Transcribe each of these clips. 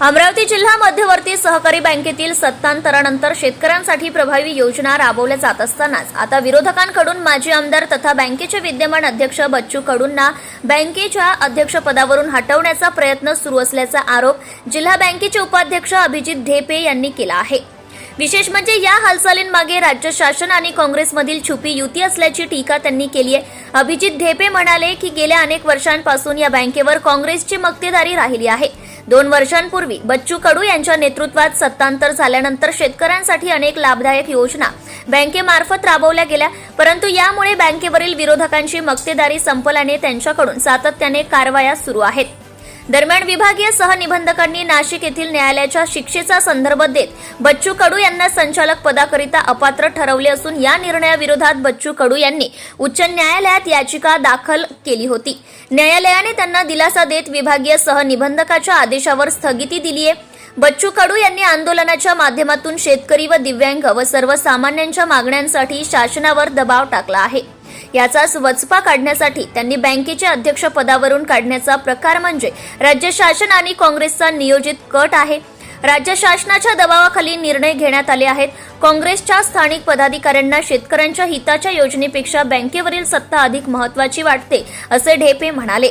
अमरावती जिल्हा मध्यवर्ती सहकारी बँकेतील सत्तांतरानंतर शेतकऱ्यांसाठी प्रभावी योजना राबवल्या जात असतानाच आता विरोधकांकडून माजी आमदार तथा बँकेचे विद्यमान अध्यक्ष बच्चू कडूंना बँकेच्या अध्यक्षपदावरून हटवण्याचा प्रयत्न सुरू असल्याचा आरोप जिल्हा बँकेचे उपाध्यक्ष अभिजित धेपे यांनी केला आहे. विशेष म्हणजे या हालचालींमागे राज्य शासन आणि काँग्रेसमधील छुपी युती असल्याची टीका त्यांनी केली आहे. अभिजित धेपे म्हणाले की गेल्या अनेक वर्षांपासून या बँकेवर काँग्रेसची मक्तेदारी राहिली आहे. दोन वर्षांपूर्वी बच्चू कडू यांच्या नेतृत्वात सत्तांतर झाल्यानंतर शेतकऱ्यांसाठी अनेक लाभदायक योजना बँकेमार्फत राबवल्या गेल्या. परंतु यामुळे बँकेवरील विरोधकांची मक्तेदारी संपल्याने त्यांच्याकडून सातत्याने कारवाया सुरू आहेत. दरम्यान विभागीय सहनिबंधकांनी नाशिक येथील न्यायालयाच्या शिक्षेचा संदर्भ देत बच्चू कडू यांना संचालक पदाकरिता अपात्र ठरवले असून या निर्णयाविरोधात बच्चू कडू यांनी उच्च न्यायालयात याचिका दाखल केली होती. न्यायालयाने त्यांना दिलासा देत विभागीय सहनिबंधकाच्या आदेशावर स्थगिती दिली आहे. बच्चू कडू यांनी आंदोलनाच्या माध्यमातून शेतकरी व दिव्यांग व सर्वसामान्यांच्या मागण्यांसाठी शासनावर दबाव टाकला आहे. याचाच वचपा काढण्यासाठी त्यांनी बँकेच्या अध्यक्षपदावरून काढण्याचा प्रकार म्हणजे राज्य शासन आणि काँग्रेसचा नियोजित कट आहे. राज्य शासनाच्या दबावाखाली निर्णय घेण्यात आले आहेत. काँग्रेसच्या स्थानिक पदाधिकाऱ्यांना शेतकऱ्यांच्या हिताच्या योजनेपेक्षा बँकेवरील सत्ता अधिक महत्वाची वाटते असे ढेपे म्हणाले.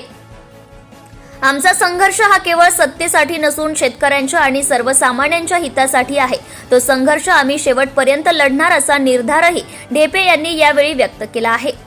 आमचा संघर्ष हा केवळ सत्तेसाठी नसून शेतकऱ्यांच्या आणि सर्वसामान्यांच्या हितासाठी आहे. तो संघर्ष आम्ही शेवटपर्यंत लढणार असा निर्धारही ढेपे यांनी यावेळी व्यक्त केला आहे.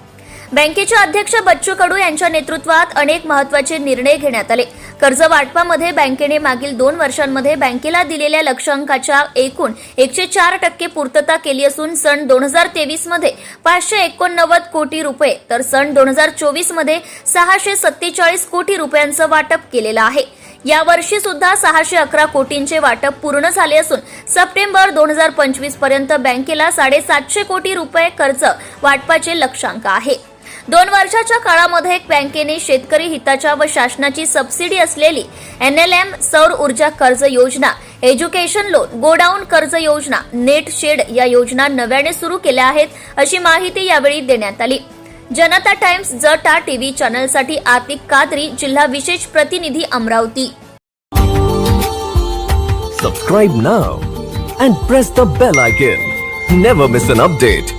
बँकेचे अध्यक्ष बच्चू कडू यांच्या नेतृत्वात अनेक महत्त्वाचे निर्णय घेण्यात आले. कर्ज वाटपामध्ये बँकेने मागील दोन वर्षांमध्ये बँकेला दिलेल्या लक्षांकाच्या एकूण एकशे चार टक्के पूर्तता केली असून सन दोन हजार तेवीसमध्ये पाचशे एकोणनव्वद कोटी रुपये तर सन दोन हजार चोवीसमध्ये सहाशे सत्तेचाळीस कोटी रुपयांचं वाटप केलेलं आहे. यावर्षी सुद्धा सहाशे अकरा कोटींचे वाटप पूर्ण झाले असून सप्टेंबर दोन हजार पंचवीसपर्यंत बँकेला साडेसातशे कोटी रुपये कर्ज वाटपाचे लक्षांक आहे. दोन वर्षाच्या काळामध्ये बँकेने शेतकरी हिताच्या व शासनाची सबसिडी असलेली एन एल एम सौर ऊर्जा कर्ज योजना एज्युकेशन लोन गोडाऊन कर्ज योजना नेट शेड या योजना नव्याने सुरू केल्या आहेत अशी माहिती यावेळी देण्यात आली. जनता टाइम्स जटा टीव्ही चॅनलसाठी आतिक कादरी जिल्हा विशेष प्रतिनिधी Amravati. Subscribe now and press the bell icon never miss an update